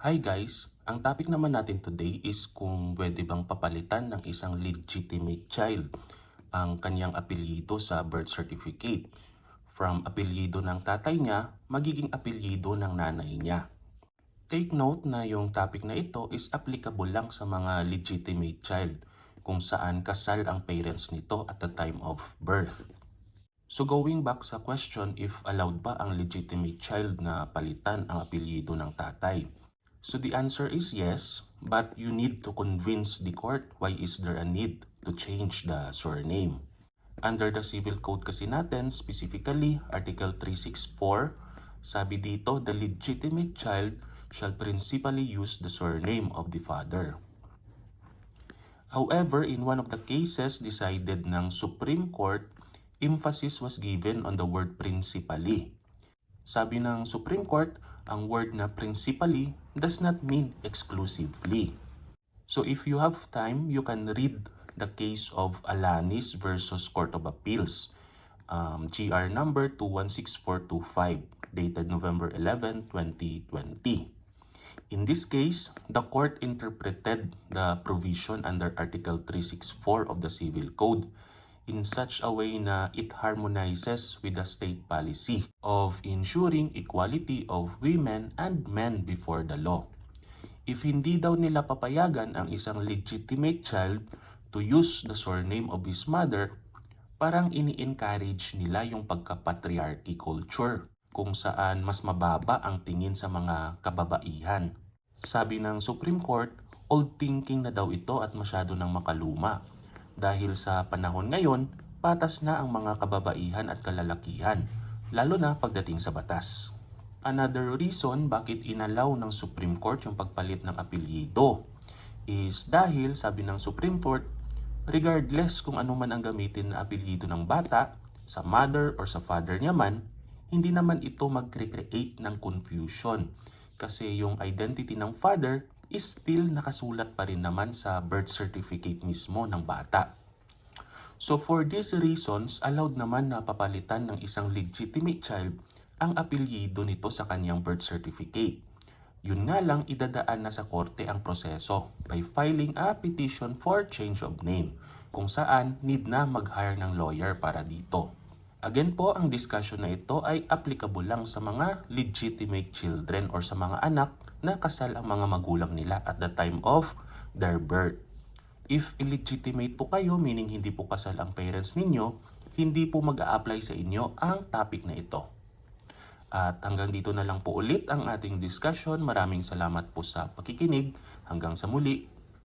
Hi guys! Ang topic naman natin today is kung pwede bang papalitan ng isang legitimate child ang kanyang apelyido sa birth certificate. From apelyido ng tatay niya, magiging apelyido ng nanay niya. Take note na yung topic na ito is applicable lang sa mga legitimate child kung saan kasal ang parents nito at the time of birth. So going back sa question if allowed ba ang legitimate child na palitan ang apelyido ng tatay. So the answer is yes, but you need to convince the court why is there a need to change the surname. Under the Civil Code kasi natin, specifically Article 364, sabi dito, the legitimate child shall principally use the surname of the father. However, in one of the cases decided ng Supreme Court, emphasis was given on the word principally. Sabi ng Supreme Court, ang word na principally does not mean exclusively. So if you have time, you can read the case of Alanis versus Court of Appeals, um, GR number 216425, dated November 11, 2020. In this case, the court interpreted the provision under Article 364 of the Civil Code in such a way na it harmonizes with the state policy of ensuring equality of women and men before the law. If hindi daw nila papayagan ang isang legitimate child to use the surname of his mother, parang ini-encourage nila yung pagka-patriarchy culture kung saan mas mababa ang tingin sa mga kababaihan. Sabi ng Supreme Court, old thinking na daw ito at masyado nang makaluma. Dahil sa panahon ngayon, patas na ang mga kababaihan at kalalakihan, lalo na pagdating sa batas. Another reason bakit inalaw ng Supreme Court yung pagpalit ng apelyido is dahil, sabi ng Supreme Court, regardless kung ano man ang gamitin na apelyido ng bata, sa mother or sa father niya man, hindi naman ito mag-create ng confusion kasi yung identity ng father is still nakasulat pa rin naman sa birth certificate mismo ng bata. So for these reasons, allowed naman na papalitan ng isang legitimate child ang apelyido nito sa kanyang birth certificate. Yun nga lang idadaan na sa korte ang proseso by filing a petition for change of name kung saan need na mag-hire ng lawyer para dito. Again po, ang discussion na ito ay applicable lang sa mga legitimate children or sa mga anak na kasal ang mga magulang nila at the time of their birth. If illegitimate po kayo, meaning hindi po kasal ang parents ninyo, hindi po mag apply sa inyo ang topic na ito. At hanggang dito na lang po ulit ang ating discussion. Maraming salamat po sa pakikinig. Hanggang sa muli.